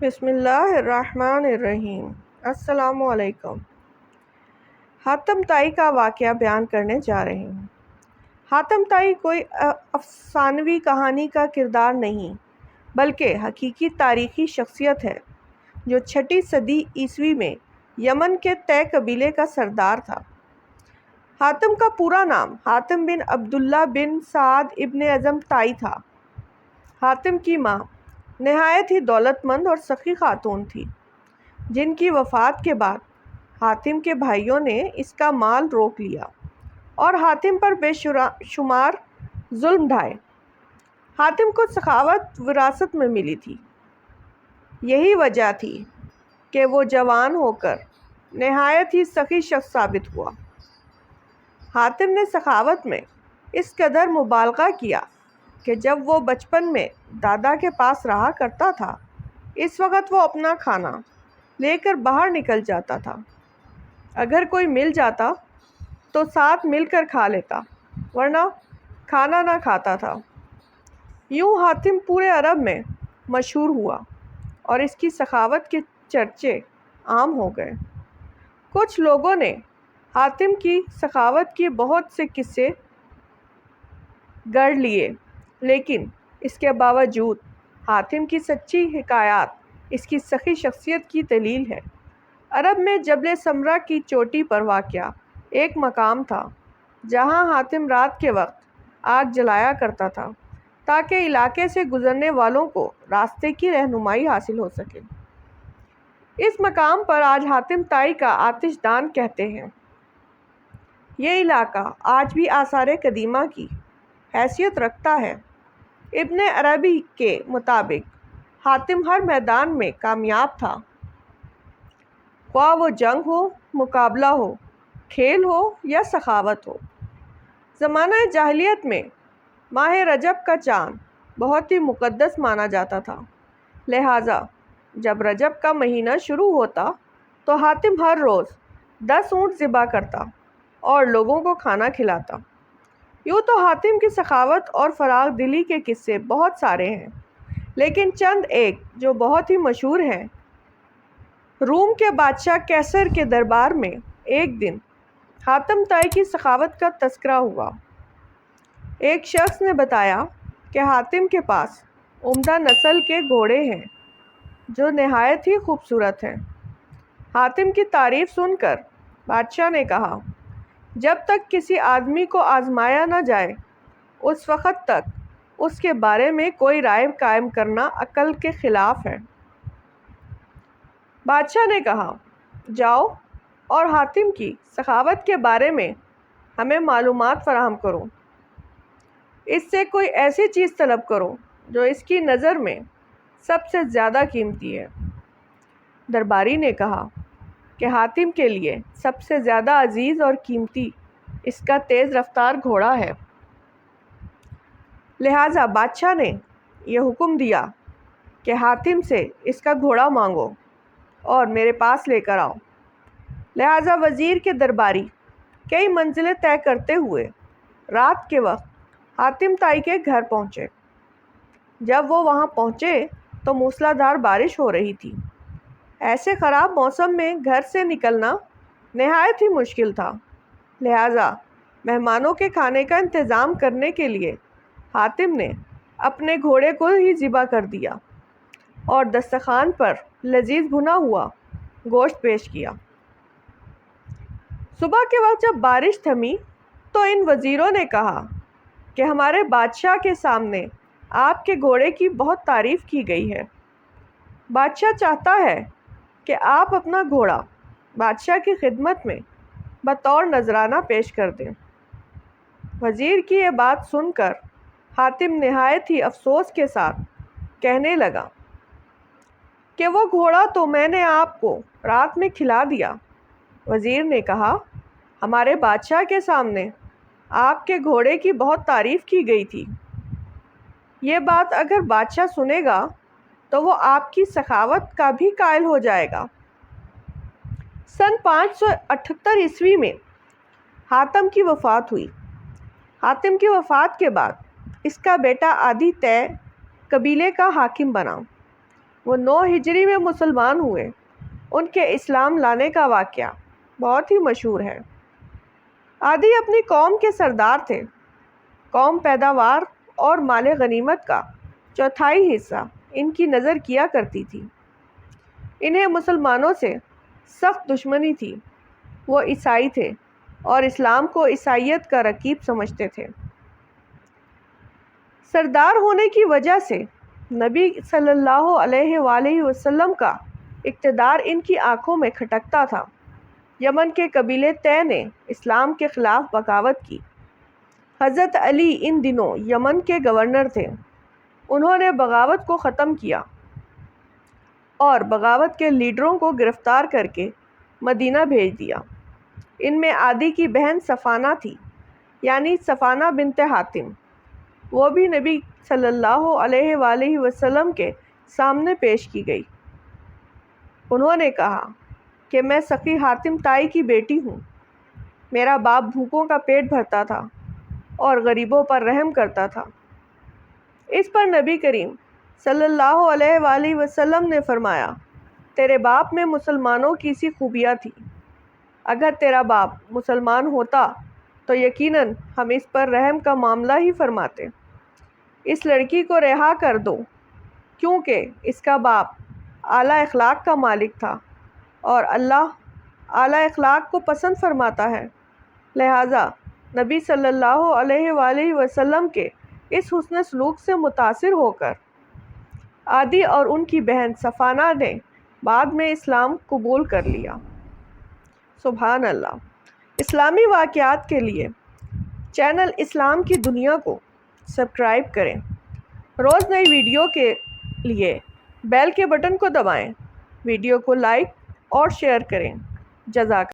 بسم اللہ الرحمن الرحیم۔ السلام علیکم۔ حاتم تائی کا واقعہ بیان کرنے جا رہے ہیں۔ حاتم تائی کوئی افسانوی کہانی کا کردار نہیں، بلکہ حقیقی تاریخی شخصیت ہے، جو چھٹی صدی عیسوی میں یمن کے تے قبیلے کا سردار تھا۔ حاتم کا پورا نام حاتم بن عبداللہ بن سعد ابن اعظم تائی تھا۔ حاتم کی ماں نہایت ہی دولت مند اور سخی خاتون تھی۔ جن کی وفات کے بعد حاتم کے بھائیوں نے اس کا مال روک لیا اور حاتم پر بے شمار ظلم ڈھائے۔ حاتم کو سخاوت وراثت میں ملی تھی۔ یہی وجہ تھی کہ وہ جوان ہو کر نہایت ہی سخی شخص ثابت ہوا۔ حاتم نے سخاوت میں اس قدر مبالغہ کیا کہ جب وہ بچپن میں دادا کے پاس رہا کرتا تھا، اس وقت وہ اپنا کھانا لے کر باہر نکل جاتا تھا۔ اگر کوئی مل جاتا تو ساتھ مل کر کھا لیتا، ورنہ کھانا نہ کھاتا تھا۔ یوں حاتم پورے عرب میں مشہور ہوا اور اس کی سخاوت کے چرچے عام ہو گئے۔ کچھ لوگوں نے حاتم کی سخاوت کی بہت سے قصے گڑھ لیے۔ لیکن اس کے باوجود حاتم کی سچی حکایات اس کی سخی شخصیت کی دلیل ہے۔ عرب میں جبل سمرہ کی چوٹی پر واقع ایک مقام تھا جہاں حاتم رات کے وقت آگ جلایا کرتا تھا تاکہ علاقے سے گزرنے والوں کو راستے کی رہنمائی حاصل ہو سکے۔ اس مقام پر آج حاتم تائی کا آتش دان کہتے ہیں۔ یہ علاقہ آج بھی آثار قدیمہ کی حیثیت رکھتا ہے۔ ابن عربی کے مطابق حاتم ہر میدان میں کامیاب تھا۔ خواہ وہ جنگ ہو، مقابلہ ہو، کھیل ہو یا سخاوت ہو۔ زمانہ جاہلیت میں ماہ رجب کا چاند بہت ہی مقدس مانا جاتا تھا۔ لہٰذا جب رجب کا مہینہ شروع ہوتا تو حاتم ہر روز دس اونٹ ذبح کرتا اور لوگوں کو کھانا کھلاتا۔ یوں تو حاتم کی سخاوت اور فراغ دلی کے قصے بہت سارے ہیں، لیکن چند ایک جو بہت ہی مشہور ہیں۔ روم کے بادشاہ کیسر کے دربار میں ایک دن حاتم تائی کی سخاوت کا تذکرہ ہوا۔ ایک شخص نے بتایا کہ حاتم کے پاس عمدہ نسل کے گھوڑے ہیں جو نہایت ہی خوبصورت ہیں۔ حاتم کی تعریف سن کر بادشاہ نے کہا جب تک کسی آدمی کو آزمایا نہ جائے، اس وقت تک اس کے بارے میں کوئی رائے قائم کرنا عقل کے خلاف ہے۔ بادشاہ نے کہا، جاؤ اور حاتم کی سخاوت کے بارے میں ہمیں معلومات فراہم کرو۔ اس سے کوئی ایسی چیز طلب کرو جو اس کی نظر میں سب سے زیادہ قیمتی ہے۔ درباری نے کہا کہ حاتم کے لیے سب سے زیادہ عزیز اور قیمتی اس کا تیز رفتار گھوڑا ہے۔ لہٰذا بادشاہ نے یہ حکم دیا کہ حاتم سے اس کا گھوڑا مانگو اور میرے پاس لے کر آؤ۔ لہٰذا وزیر کے درباری کئی منزلیں طے کرتے ہوئے رات کے وقت حاتم تائی کے گھر پہنچے۔ جب وہ وہاں پہنچے تو موسلا دھار بارش ہو رہی تھی۔ ایسے خراب موسم میں گھر سے نکلنا نہایت ہی مشکل تھا۔ لہٰذا مہمانوں کے کھانے کا انتظام کرنے کے لیے حاتم نے اپنے گھوڑے کو ہی ذبح کر دیا اور دستخان پر لذیذ بھنا ہوا گوشت پیش کیا۔ صبح کے وقت جب بارش تھمی تو ان وزیروں نے کہا کہ ہمارے بادشاہ کے سامنے آپ کے گھوڑے کی بہت تعریف کی گئی ہے۔ بادشاہ چاہتا ہے کہ آپ اپنا گھوڑا بادشاہ کی خدمت میں بطور نذرانہ پیش کر دیں۔ وزیر کی یہ بات سن کر حاتم نہایت ہی افسوس کے ساتھ کہنے لگا کہ وہ گھوڑا تو میں نے آپ کو رات میں کھلا دیا۔ وزیر نے کہا، ہمارے بادشاہ کے سامنے آپ کے گھوڑے کی بہت تعریف کی گئی تھی۔ یہ بات اگر بادشاہ سنے گا تو وہ آپ کی سخاوت کا بھی قائل ہو جائے گا۔ سن پانچ سو اٹھتر عیسوی میں حاتم کی وفات ہوئی۔ حاتم کی وفات کے بعد اس کا بیٹا عادی طے قبیلے کا حاکم بنا۔ وہ نو ہجری میں مسلمان ہوئے۔ ان کے اسلام لانے کا واقعہ بہت ہی مشہور ہے۔ عادی اپنی قوم کے سردار تھے۔ قوم پیداوار اور مال غنیمت کا چوتھائی حصہ۔ ان کی نظر کیا کرتی تھی۔ انہیں مسلمانوں سے سخت دشمنی تھی۔ وہ عیسائی تھے اور اسلام کو عیسائیت کا رکیب سمجھتے تھے۔ سردار ہونے کی وجہ سے نبی صلی اللہ علیہ وآلہ وسلم کا اقتدار ان کی آنکھوں میں کھٹکتا تھا۔ یمن کے قبیلے طے نے اسلام کے خلاف بغاوت کی۔ حضرت علی ان دنوں یمن کے گورنر تھے۔ انہوں نے بغاوت کو ختم کیا اور بغاوت کے لیڈروں کو گرفتار کر کے مدینہ بھیج دیا۔ ان میں عادی کی بہن صفانہ تھی یعنی صفانہ بنت حاتم۔ وہ بھی نبی صلی اللہ علیہ وآلہ وسلم کے سامنے پیش کی گئی۔ انہوں نے کہا کہ میں سخی حاتم تائی کی بیٹی ہوں۔ میرا باپ بھوکوں کا پیٹ بھرتا تھا اور غریبوں پر رحم کرتا تھا۔ اس پر نبی کریم صلی اللہ علیہ وآلہ وسلم نے فرمایا، تیرے باپ میں مسلمانوں کی سی خوبیاں تھی اگر تیرا باپ مسلمان ہوتا تو یقیناً ہم اس پر رحم کا معاملہ ہی فرماتے۔ اس لڑکی کو رہا کر دو، کیونکہ اس کا باپ اعلیٰ اخلاق کا مالک تھا اور اللہ اعلیٰ اخلاق کو پسند فرماتا ہے۔ لہٰذا نبی صلی اللہ علیہ وآلہ وسلم کے اس حسن سلوک سے متاثر ہو کر۔ عادی اور ان کی بہن صفانہ نے بعد میں اسلام قبول کر لیا۔ سبحان اللہ۔ اسلامی واقعات کے لیے چینل اسلام کی دنیا کو سبسکرائب کریں۔ روز نئی ویڈیو کے لیے بیل کے بٹن کو دبائیں۔ ویڈیو کو لائک اور شیئر کریں۔ جزاک